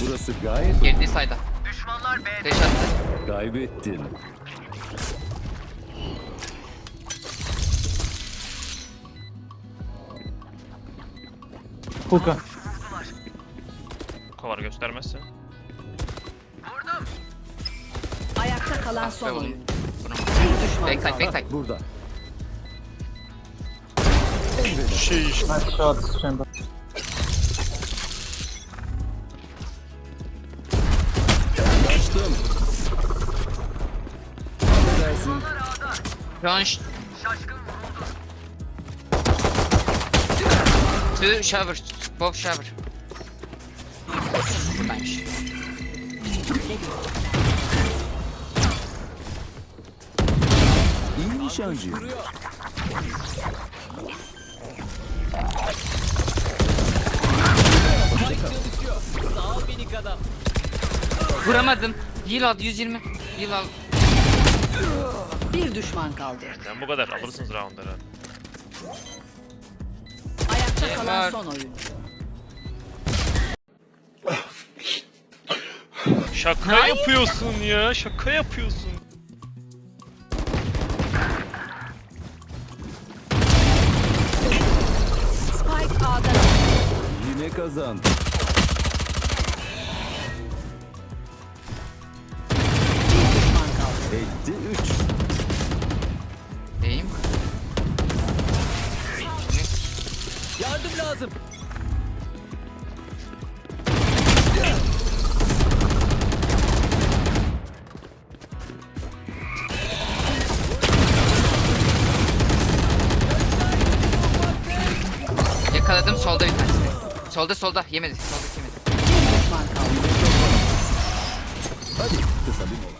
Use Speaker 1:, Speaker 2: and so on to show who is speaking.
Speaker 1: Burası gayet
Speaker 2: Girdi sayda. Deş attı.
Speaker 1: kaybettin.
Speaker 3: Hook'a.
Speaker 4: Kovar göstermezse.
Speaker 5: Ayakta kalan son
Speaker 2: Bravo.
Speaker 5: oyun.
Speaker 2: Bunu.
Speaker 5: Bir düşman
Speaker 2: Backside
Speaker 5: kaldı.
Speaker 2: backside.
Speaker 1: Burada.
Speaker 4: Şey işte.
Speaker 3: Nice shot chamber.
Speaker 2: Şu ş- Two shower. Both shower. Buradaymış.
Speaker 1: İyi nişancı.
Speaker 2: Vuramadım. Heal al 120. Heal al.
Speaker 5: Bir düşman kaldı.
Speaker 4: Yani bu kadar alırsınız roundları.
Speaker 5: Ayakta kalan son oyun.
Speaker 4: Şaka yapıyorsun ya. Şaka yapıyorsun.
Speaker 5: Spike A'da
Speaker 1: Yine kazan. Yardım lazım.
Speaker 2: Yakaladım solda bir tanesi. Solda solda yemedi. Solda yemedi.
Speaker 1: Hadi kısa bir mola.